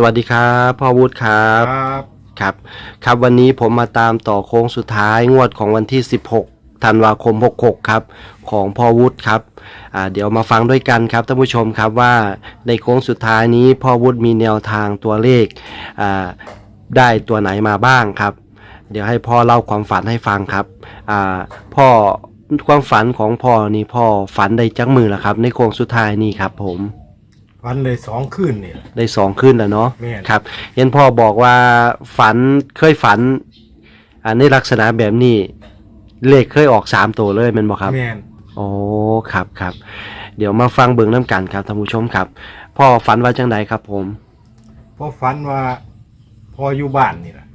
สวัสดีครับพ่อวุฒิครับ ครับครับ ครับวันนี้ผมมาตามต่อโค้งสุดท้ายงวดของวันที่ 16ธันวาคม 66 ครับ ของพ่อวุฒิครับอ่าเดี๋ยวมาฟังด้วยกันครับท่านผู้ชมครับว่าในโค้งสุดท้ายนี้พ่อวุฒิมีแนวทางตัวเลขอ่าได้ตัวไหนมาบ้างครับ เดี๋ยวให้พ่อเล่าความฝันให้ฟังครับอ่าพ่อความฝันของพ่อนี่พ่อฝันได้จักมือแล้วครับ ในโค้งสุดท้ายนี่ครับผม วันเลยสองคืนนี่แหละ ได้สองขึ้นแล้วเนาะแม่น ครับเห็นพ่อบอกว่าฝันเคยฝันอ่าในลักษณะแบบนี้ เลขเคยออกสามตัวเลยแมันบอกครับ แม่นโอ้ครับครับ เดี๋ยวมาฟังเบิ่งน้ำกันครับท่านผู้ชมครับ พ่อฝันว่าจังไดครับผมพอฝันว่าพออยู่บ้านนี่แหละ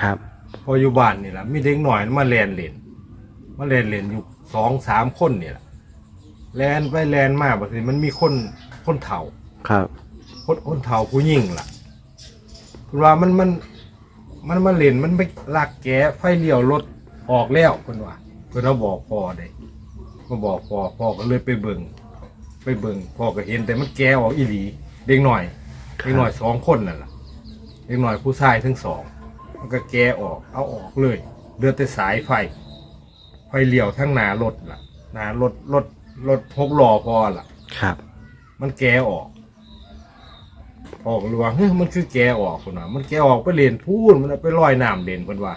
ครับ พออยู่บ้านนี่แหละมีเด็กหน่อยมาแลนเล่นมาแลนเล่นอยู่สองสามคนนี่แหละแลนไปแลนมาบัดนี้มันมีคนคนเฒ่า ครับคนคนเฒ่าผู้หญิงล่ะคุณว่ามันมัน มันมาเล่นมันไปลากแกไฟเลี้ยวรถออกแล้วคุณว่าเพิ่นเอาบอกพ่อได้มาบอกพ่อพ่อก็เลยไปเบิ่งไปเบิ่งพ่อก็เห็นแต่มันแกออกอีหลีเด็กหน่อยเด็กหน่อยสองคนนั่นล่ะเด็กหน่อยผู้ชายทั้งสองมันก็แกออกเอาออกเลยเดือดแต่สายไฟ ไฟเลี้ยวทั้งหนารถล่ะหนารถรถรถพกล้อพอล่ะ ครับ มันแกออก ออกเลยว่าเฮ้ยมันคือแกออกคนว่ามันแกออกไปเรียนพูนมันเอาไปลอยน้ำเรียนคนว่า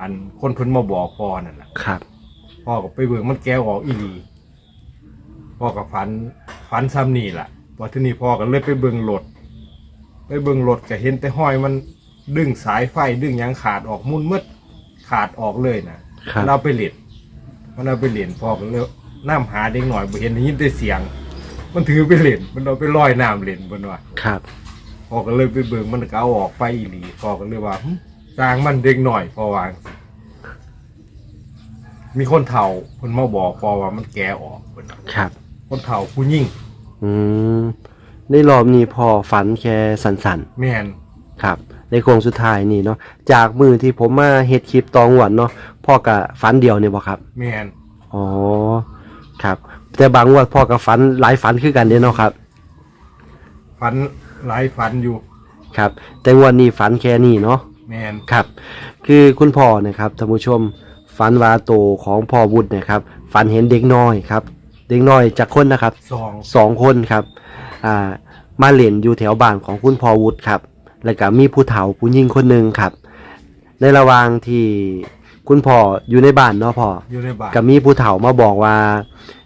อันคนเพิ่นมาบอกพ่อนั่นแหละครับ พ่อก็ไปเบิ่งมันแกออกอีหลีพ่อกับฝันฝันซ้ำนี่ล่ะพอที่นี่พ่อก็เลยไปเบิ่งรถไปเบิ่งรถก็เห็นแต่ห้อยมันดึงสายไฟดึงหยังขาดออกมุนมืดขาดออกเลยนะครับมันเอาไปเล่นมันเอาไปเล่นพ่อก็เลยน้ำหาเด็กหน่อยบ่เห็นได้ยินแต่เสียง มันถือไปเล่นมันเอาไปลอยน้ำเล่นบนว่า ครับ พ่อก็เลยไปเบิ่งมันก็เอาออกไปอีหลีพ่อก็เลยว่าหึสร้างมันเด็กหน่อยพ่อวาจังสิมีคนเฒ่าคนมาบอกพ่อว่ามันแก่ออกเพิ่นว่าครับ คนเฒ่าผู้ยิ่งอืมในรอบนี้พ่อฝันแค่สันๆแม่นครับ ในโค้งสุดท้ายนี่เนาะจากมือที่ผมมาเฮ็ดคลิปตองหวันเนาะพ่อกับฝันเดียวเนี่ยบ่ครับ แม่นอ๋อ ครับ แต่บางงวันพ่อกับฝันหลายฝันคือกันเด้เนาะครับ ฝัน หลายฝันอยู่ ครับ แต่งวันนี้ฝันแค่นี้เนาะแม่นครับ คือคุณพ่อนะครับท่านผู้ชมฝันว่าโตของพ่อวุฒินะครับ ฝันเห็นเด็กน้อยครับ เด็กน้อยจากคนนะครับสองสองคนครับอ่ามาเล่นอยู่แถวบ้านของคุณพ่อวุฒิครับ แล้วก็มีผู้เฒ่าผู้หญิงคนหนึ่งครับ ในระหว่างที่คุณพ่ออยู่ในบ้านเนาะพ่ออยู่ในบ้านก็มีผู้เฒ่ามาบอกว่า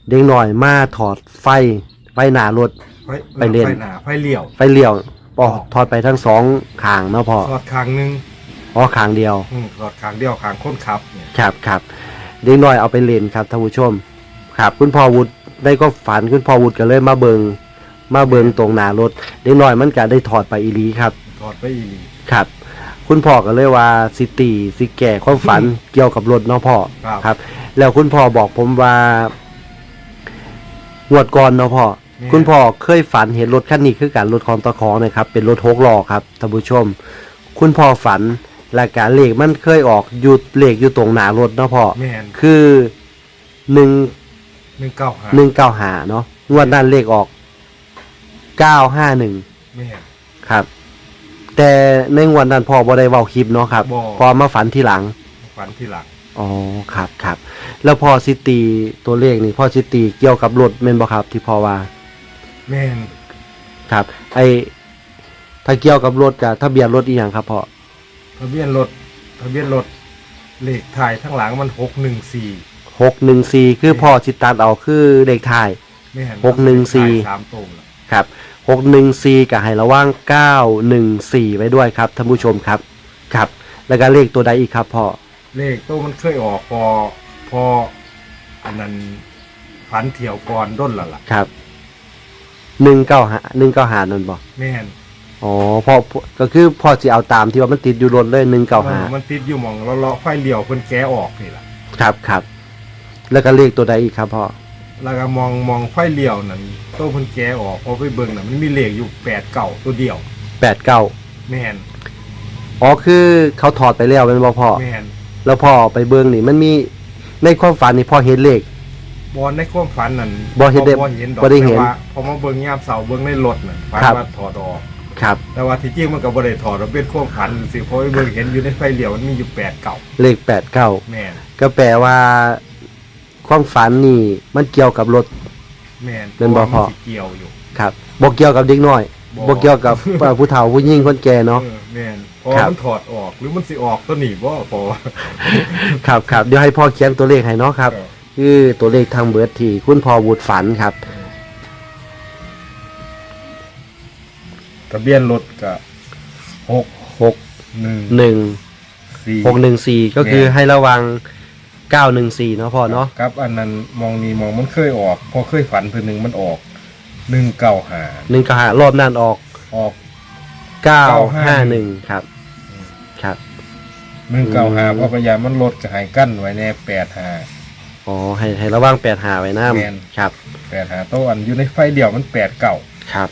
เด็กหน่อยมาถอดไฟไฟหน้ารถ ไฟไปเล่นไฟหนาไฟเลี้ยวไฟเลี้ยวปอถอดไปทั้งสองข้างเนาะพ่อสอดคางหนึงอ๋อข้างเดียว อืมสอดคางเดียวคางคนขับเนี่ยครับครับเด็กน้อยเอาไปเล่นครับท่านผู้ชม ครับคุณพ่อวุฒิได้ก็ฝันคุณพ่อวุฒิก็เลยมาเบิงมาเบิงตรงหน้ารถเด็กน้อยมันก็ได้ถอดไปอีหลีครับถอดไปอีหลีครับ คุณพ่อก็เลยว่าสิตีสิแก่ความฝันเกี่ยวกับรถเนาะพ่อ ครับ ครับ แล้วคุณพ่อบอกผมว่างวดก่อนเนาะพ่อ คุณพ่อเคยฝันเห็นรถคันนี้คือการรถของตะคองนะครับ เป็นรถหกล้อครับท่านผู้ชม คุณพ่อฝันและการเลขมันเคยออกอยู่เลขอยู่ตรงหน้ารถเนาะพ่อแม่นคือหนึ่งหนึ่งเก้าหาหนึ่งเก้าหาเนาะงวดนั้นเลขออกเก้าห้าหนึ่งแม่น ครับ แต่ในงวดนั้นพ่อบ่ได้เว้าคลิปเนาะครับบ่ พอมาฝันทีหลัง ฝันที่หลังอ๋อครับครับแล้วพอซิตีตัวเลขนี่พ่อซิตีเกี่ยวกับรถแม่นบ่ครับ ที่พ่อว่า แม่นครับ ไอถ้าเกี่ยวกับรถกับทะเบียนรถอีหยังครับพ่อทะเบียนรถทะเบียนรถเลขถ่ายทั้งหลังมันหกหนึ่งสี่หกหนึ่งสี่คือพ่อสิตัดเอาคือเลขท้าย แม่นหกหนึ่งสี่สามตรงละครับหกหนึ่งสี่กับให้ระว่างเก้าหนึ่งสี่ไว้ด้วยครับท่านผู้ชมครับครับ แล้วก็เลขตัวใดอีกครับพ่อเลขตัวมันเคยออกพอพออันนั้นฝันเที่ยวก่อนด้นละล่ะ ครับ หนึ่งเก้าหาหนึ่งเก้าหานั่นบอกแม่นอ๋อพ่อก็คือพ่อจะเอาตามที่ว่ามันติดอยู่รถเลยหนึ่งเก้าหาออมันติดอยู่หมองเลาะๆไฟเลี้ยวเพิ่นแกะออกนี่ล่ะครับครับ แล้วก็เลขตัวใดอีกครับพ่อแล้วก็มองมองไฟเลี้ยวนั่นตัวเพิ่นแกะออกพอไปเบิ่งน่ะมันมีเลขอยู่แปดเก่าตัวเดียวแปดเก้าแม่นอ๋อคือเขาถอดไปแล้วเป็นบ่พ่อแม่นแล้วพ่อไปเบิ้งนี่มันมีในความฝันนี่พ่อเห็นเลข บอลในความฝันนั่นบ่เห็นได้บ่เห็นดอกบ่ได้เห็นแต่ว่าพอมาเบิ่งยามเสาร์เบิ่งในรถน่ะฝันครับ ว่าถอดออก ครับ แต่ว่าที่จริงมันก็บ่ได้ถอดมันเป็นความฝันสิเพราะว่าเบิ่งเห็นอยู่ในไฟเหลียวมันมีอยู่แปดเก่าเลขแปดเก้าแม่นก็แปลว่า ความฝันนี่มันเกี่ยวกับรถ แม่นเป็นบ่พอพราะว่ามันสิเกี่ยวอยู่ ครับบ่เกี่ยวกับเด็กน้อยบ่ บ่เกี่ยวกับเอ่อผู้เฒ่าผู้หญิงคนแก่เนาะ ออแม่นเพราะครัว่าบมันถอดออกหรือมันสิออกตัวนี้บ่พอครับครับเดี๋ยวให้พ่อเขียนตัวเลขให้เนาะครับ เออ คือตัวเลขทางเบิร์ดที่คุณพ่อวูดฝันครับ ทะเบียนรถก็หกหกหนึ่งหนึ่งสี่หกหนึ่งสี่ก็คือแม่ให้ระวังเก้าหนึ่งสี่เนาะพ่อเนาะครับ อันนั้นมองนี่มองมันเคยออก พอเคยฝันเพิ่นหนึ่งมันออกหนึ่งเก้าหาหนึ่งกหารอบนั่นออกออกเก้าห้าหนึ่งครับ ครับหนึ่งเก้าหาอืมเพราะพยายามมันลดก็ให้กั้นไว้แน่แปดหา อ๋อให้ให้ระวังแปดหาไว้น้แม่นำครับ แปดหาโต๊ะอันอยู่ในไฟเดียวมันแปดเก่าครับ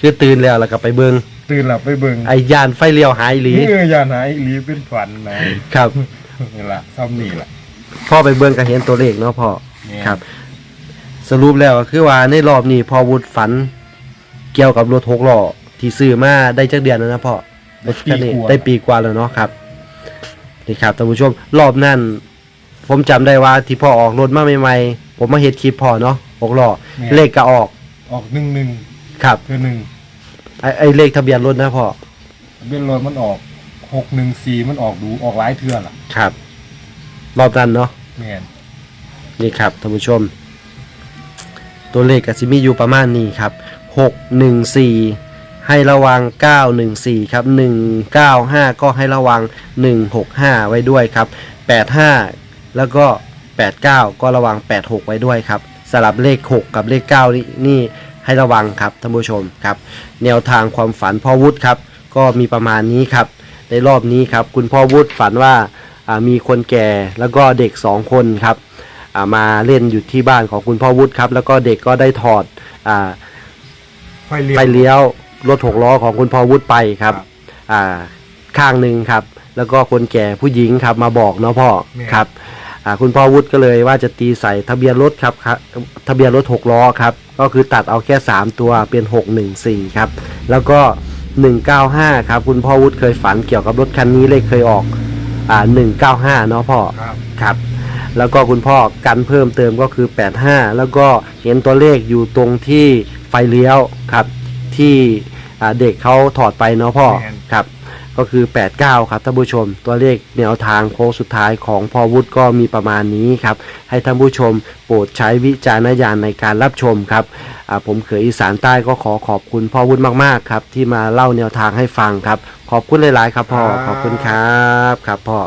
คือตื่นแล้วแล้วก็ไปเบิงตื่นหลับไปเบิ่งไอ้ยานไฟเลี้ยวหายหลีเออยาหายอีหลีเป็นฝันนะครับ นี่ละซ้ำนี่ละพ่อไปเบิงก็เห็นตัวเลขเนาะพ่อ แม่นครับ สรุปแล้วก็คือว่าในรอบนี้พอวุฒฝัน เกี่ยวกับรถหกล้อที่ซื้อมาได้จักเดือนแล้วนะพ่อรถคันนี้ได้ปีกว่าแล้วเนาะครับ นี่ครับท่านผู้ชมรอบนั้น ผมจำได้ว่าที่พ่อออกรถมาใหม่ๆผมมาเฮ็ดคลิปพ่อเนาะหกล้อแม่น เลขก็ออกออกหนึ่งหนึ่งครับคือหนึ่งไอไอเลขทะเบียนรถนะพ่อทะเบียนรถมันออกหกหนึ่งสี่มันออกดูออกหลายเทื่อล่ะครับ รอบนั้นเนาะ แม่นนี่ครับท่านผู้ชม ตัวเลขกับซิมีอยู่ประมาณนี้ครับหกหนึ่งสี่ให้ระวังเก้าหนึ่งสี่ครับหนึ่งเก้าห้าก็ให้ระวังหนึ่งหกห้าไว้ด้วยครับแปดห้า แล้วก็แปดเก้าก็ระวังแปดหกไว้ด้วยครับสลับเลขหกกับเลขเก้านี่นี่ให้ระวังครับท่านผู้ชมครับ แนวทางความฝันพ่อวุฒิครับ ก็มีประมาณนี้ครับ ในรอบนี้ครับ คุณพ่อวุฒิฝันว่าอ่ามีคนแก่แล้วก็เด็กสองคนครับอ่ามาเล่นอยู่ที่บ้านของคุณพ่อวุฒิครับ แล้วก็เด็กก็ได้ถอดอ่าไฟเลี้ยวไฟเลี้ยวรถหกล้อของคุณพ่อวุฒิไปครับอ่าข้างหนึ่งครับ แล้วก็คนแก่ผู้หญิงครับมาบอกเนาะพ่อแม่ครับอ่า คุณพ่อวุฒิก็เลยว่าจะตีใส่ทะเบียนรถครับครับทะเบียนรถหกล้อครับ ก็คือตัดเอาแค่ 3 ตัวเป็น 614 ครับ แล้วก็ 195 ครับ คุณพ่อวุฒิเคยฝันเกี่ยวกับรถคันนี้เลขเคยออกอ่า195 เนาะพ่อครับครับ แล้วก็คุณพ่อกันเพิ่มเติมก็คือ 85 แล้วก็เห็นตัวเลขอยู่ตรงที่ไฟเลี้ยวครับ ที่อ่าเด็กเขาถอดไปเนาะพ่อแม่นครับ ก็คือ 89 ครับท่านผู้ชม ตัวเลขแนวทางโค้งสุดท้ายของพ่อวุฒิก็มีประมาณนี้ครับ ให้ท่านผู้ชมโปรดใช้วิจารณญาณในการรับชมครับผมเขยอีสานใต้ก็ขอขอบคุณพ่อวุฒิมากๆครับ ที่มาเล่าแนวทางให้ฟังครับ ขอบคุณหลาย ๆ ครับพ่อขอบคุณครับครับพ่อ